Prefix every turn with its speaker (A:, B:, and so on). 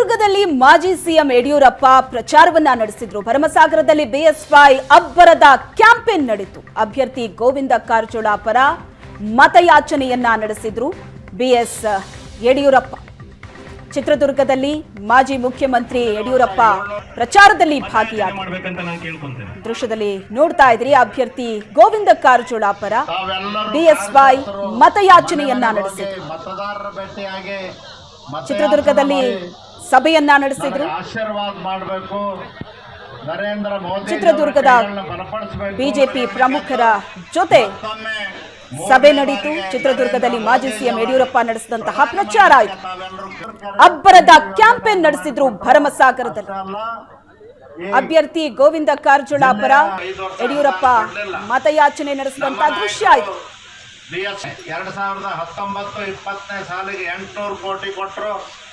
A: ಚಿತ್ರದುರ್ಗದಲ್ಲಿ ಮಾಜಿ ಸಿಎಂ ಯಡಿಯೂರಪ್ಪ ಪ್ರಚಾರವನ್ನ ನಡೆಸಿದ್ರು. ಭರಮಸಾಗರದಲ್ಲಿ ಬಿಎಸ್ವೈ ಅಬ್ಬರದ ಕ್ಯಾಂಪೇನ್ ನಡೆಯಿತು ಅಭ್ಯರ್ಥಿ ಗೋವಿಂದ ಕಾರಜೋಳ ಪರ ಮತಯಾಚನೆಯನ್ನ ನಡೆಸಿದ್ರು ಬಿಎಸ್ ಯಡಿಯೂರಪ್ಪ. ಚಿತ್ರದುರ್ಗದಲ್ಲಿ ಮಾಜಿ ಮುಖ್ಯಮಂತ್ರಿ ಯಡಿಯೂರಪ್ಪ ಪ್ರಚಾರದಲ್ಲಿ
B: ಭಾಗಿಯಾಗಿ.
A: ದೃಶ್ಯದಲ್ಲಿ ನೋಡ್ತಾ ಇದ್ರಿ ಅಭ್ಯರ್ಥಿ ಗೋವಿಂದ ಕಾರಜೋಳ ಪರ ಬಿಎಸ್ವೈ ಮತಯಾಚನೆಯನ್ನ ನಡೆಸಿದ್ರು. ಚಿತ್ರದುರ್ಗದಲ್ಲಿ ಸಭೆಯನ್ನ ನಡೆಸಿದ್ರು.
C: ಮಾಡಬೇಕು. ನರೇಂದ್ರ ಮೋದಿ
A: ಚಿತ್ರದುರ್ಗದ ಬಿಜೆಪಿ ಪ್ರಮುಖರ ಜೊತೆ ಸಭೆ ನಡೀತು. ಚಿತ್ರದುರ್ಗದಲ್ಲಿ ಮಾಜಿ ಸಿಎಂ ಯಡಿಯೂರಪ್ಪ ನಡೆಸಿದಂತಹ ಪ್ರಚಾರ ಆಯಿತು. ಅಬ್ಬರದ ಕ್ಯಾಂಪೇನ್ ನಡೆಸಿದ್ರು ಭರಮಸಾಗರದಲ್ಲಿ. ಅಭ್ಯರ್ಥಿ ಗೋವಿಂದ ಕಾರಜೋಳ ಪರ ಯಡಿಯೂರಪ್ಪ ಮತಯಾಚನೆ ನಡೆಸಿದಂತಹ ದೃಶ್ಯ ಆಯಿತು.
C: ಎರಡ್ ಸಾವಿರದ ಹತ್ತೊಂಬತ್ತು ಇಪ್ಪತ್ತನೇ ಸಾಲಿಗೆ ಎಂಟುನೂರು ಕೋಟಿ ಕೊಟ್ಟರು